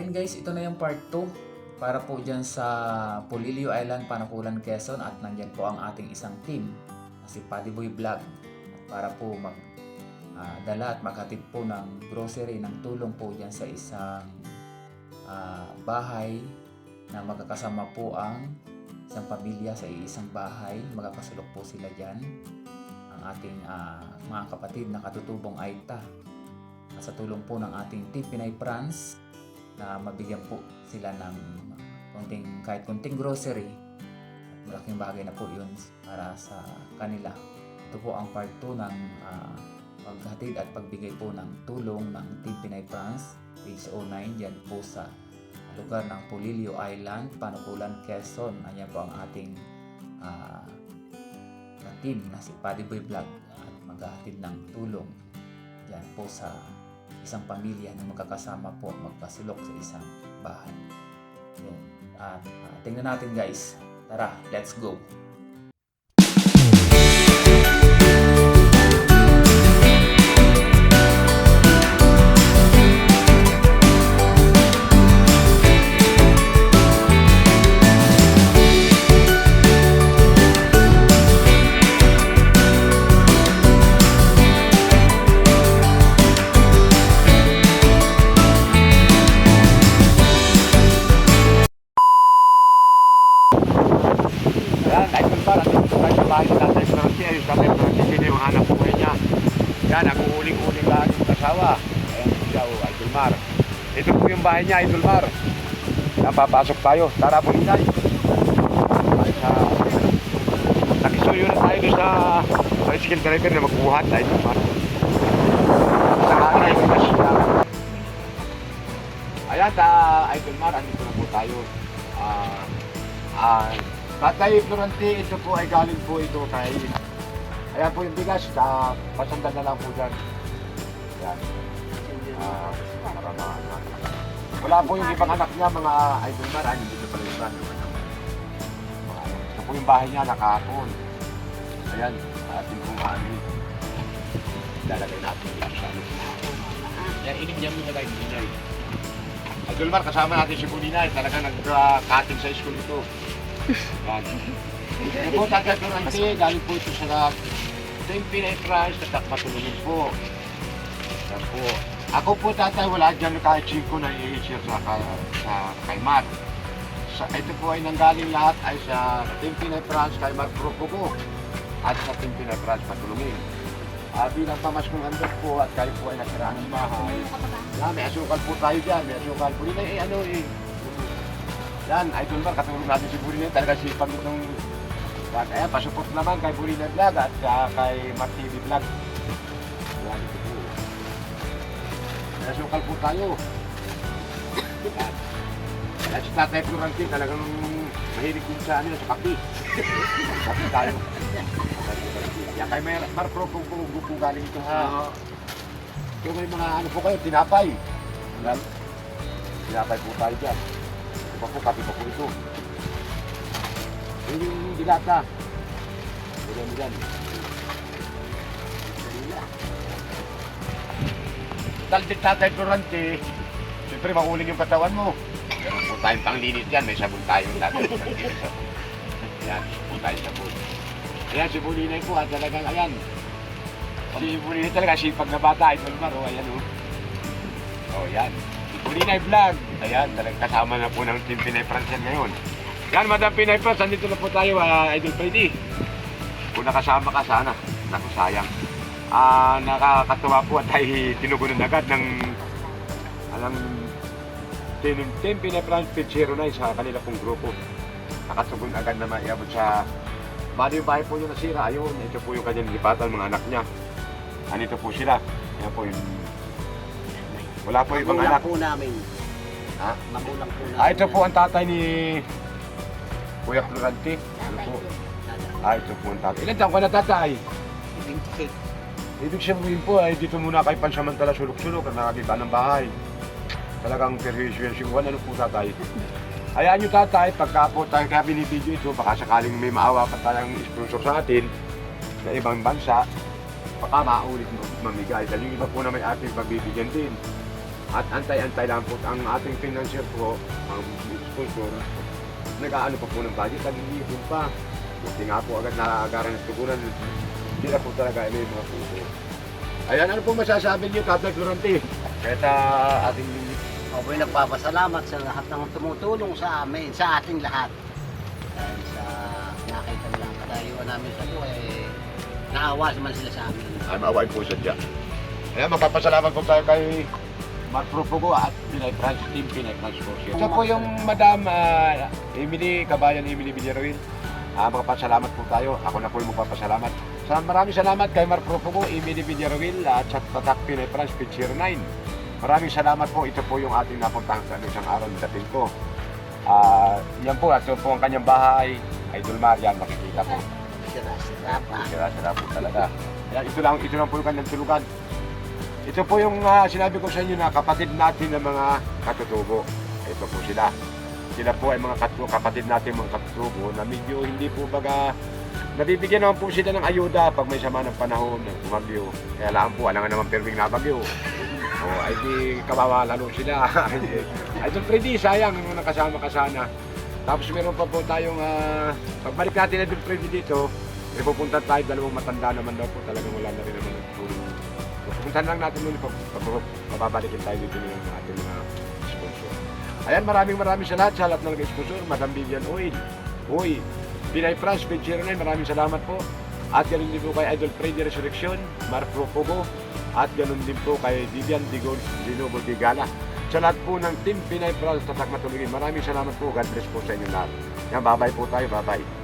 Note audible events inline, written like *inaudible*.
And guys, ito na yung part 2 para po dyan sa Polilio Island, Panakulan, Quezon at nandyan po ang ating isang team na si Paddy Boy Vlog. Para po mag ah, dala at maghatid po ng grocery ng tulong po dyan sa isang ah, bahay na magkakasama po ang isang pamilya sa isang bahay. Magkakasulok po sila dyan. Ang ating ah, mga kapatid na katutubong Aita. Sa tulong po ng ating Team Pinay France na mabigyan po sila ng konting, kahit konting grocery at malaking bagay na po yun para sa kanila. Ito po ang part 2 ng ah, paghatid at pagbigay po ng tulong ng Team Pinay France page 09 dyan po sa lugar ng Polilio Island, Panukulan, Quezon. Ayan po ang ating ah, na team na si Paddy Boy Vlog at maghahatid ng tulong dyan po sa isang pamilya na magkakasama po at magpasulok sa isang bahay. Yun. At ah, tingnan natin guys. Tara, let's go! Bahay ng Tatay Francie, ayun Tatay Francie, sino yung hanap buhay niya. Yan, ang uuling-uling lang yung kasawa. Ayan, siya, oh, Idol Mar. Ito po yung bahay niya, Idol Mar. Papasok tayo. Tara po. Ay, sa... Nakisuyo na tayo doon sa tricycle driver na magbuhat, Idol Mar. Sa kanay, yung siya. Ayan, ta, Idol andito na po tayo. Ah, ah, Tatay Florante, ito po ay galing po ito kay... Ayan po yung bigas, na pasandan na lang po dyan. Ayan. Ah, para ma... Wala po yung ibang anak niya, mga idol man, ay hindi pa rin man. Ito po yung bahay niya, nakahapon. Ayan, atin pong ani. Lalagay natin dito sa ano. Yan, inigyan mo na tayo, Ninay. Idol Mar, kasama natin si Buninay, talaga nag-cutting sa school ito. Yan. Ito po, Tatay Florante, galing po ito sa ito yung Pinay Price, tatak matulungin po. Yan po. Ako po, tatay, wala dyan kahit 5 na i-share sa, ka- sa kay Mar. Sa, ito po ay nanggaling lahat ay sa Team Pinay France kay Mark Procogo at sa Team Pinay France Patulungin. Ah, bilang pamaskong handog po at kayo po ay nasiraan ng bahay. Yan, may asukal po tayo dyan, may asukal po. Hindi, eh, ano eh, yan, idol ba, katulong natin si Burina, talaga si pag itong yan, ayan, pasuport naman kay Burina Vlog at uh, kay Mark TV Vlog. Yan, ito po. Nasukal po tayo. Yan. Yan si Tatay Florante, talagang mahilig din sa ano, sa kapi. kapi tayo. Yan, kay may Mark Pro po po po galing ito ha. Kung may mga ano po kayo, tinapay. Tinapay po tayo dyan. Iba po, kape pa po ito. Yun yung dilata. Dahil din tatay Durante, siyempre makuling yung katawan mo. Meron po tayong panglinis yan, may sabon tatay Durante. Yan, po tayo sabon. Ayan, si Bulinay po, at talagang ayan. Si Bulinay talaga, sipag na bata, idol maro, ayan o. Oh. oh, yan. Pulinay Vlog. Ayan, talagang kasama na po ng Team Pinay France yan ngayon. Yan, Madam Pinay France, andito na po tayo, ah, Idol Brady. Kung nakasama ka sana, naku sayang. Ah, nakakatuwa po at ay tinugunan agad ng alang Team, team Pinay France Pichero na sa kanila pong grupo. Nakatugon agad na maiabot sa Bali yung bahay po niya nasira, ayun, ito po yung kanyang lipatan, mga anak niya. Andito po sila. Yan po yung wala po ibang Magulang anak. po namin. Ha? Magulang po namin. Ah, ito po ang tatay ni Kuya Florante. Ano po? Ah, ito po ang tatay. Ilan taon ka na tatay? 26. Ibig sabihin po ay dito muna kay pansamantala sulok-sulok at nakakita ng bahay. Talagang perwisyo yan si Juan. Ano po tatay? *laughs* Hayaan nyo tatay, pagka po tayo kaya binibidyo ito, baka sakaling may maawa pa tayong sponsor sa atin sa ibang bansa, baka maulit mamigay. Dahil yung iba po na may ating pagbibigyan din. At antay-antay lang po ang ating financier po, ang sponsor, nag-aano pa po ng budget, nag-iipon pa. Hindi nga po agad naagaran ng tugunan, hindi na po talaga ilo yung mga puso. Ayan, ano po masasabi niyo, Tatay Florante? Kaya sa ating Ako po'y nagpapasalamat sa lahat ng tumutulong sa amin, sa ating lahat. Dahil sa nakita nilang kadayuan namin sa buhay, naawa naman sila sa amin. ay maawain po sadya. Ayan, magpapasalamat po tayo kay Mark Profugo at Pinay France Team Pinay France Corsia. Ito po yung Madam ah, Emily, kabayan Emily Villaruel. Ah, magpapasalamat po tayo. Ako na po yung magpapasalamat. Sa maraming salamat kay Mark Profugo, Emily Villaruel at sa Tatak Pinay France Pitcher 9. Maraming salamat po. Ito po yung ating napuntahan sa isang araw na dating ko. Ah, yan po, ito po ang kanyang bahay. Idol Marian, makikita po. Sira-sira pa. Sira-sira po talaga. Yan, ito lang, ito lang po yung kanyang tulugan. Ito po yung ah, sinabi ko sa inyo na kapatid natin ng mga katutubo. Ito po sila. Sila po ay mga katu kapatid natin mga katutubo na medyo hindi po baga nabibigyan naman po sila ng ayuda pag may sama ng panahon, ng bumagyo. Kaya lang po, alam nga naman perwing nabagyo. O, ay di kawawa lalo sila. *laughs* ay doon Freddy, sayang nung nakasama ka sana. Tapos meron pa po tayong, ah, pagbalik natin na doon Freddy dito, may pupunta tayo, dalawang matanda naman daw po, talagang wala na rin naman nagtulong. So, pupuntahan lang natin doon, pag, mababalikin tayo dito ng ating mga sponsor. Ayan, maraming maraming salamat sa lahat ng nag-sponsor, Madam Vivian Oil. Uy, Pinay France, Page 09, maraming salamat po. At ganoon din po kay Idol Freddy Resurrection, Mark Profogo, at ganoon din po kay Vivian Digol, Dinobo Digala. Sa lahat po ng Team Pinay France, tatak matulungin. Maraming salamat po. God bless po sa inyo lahat. Yan, bye-bye po tayo. Bye-bye.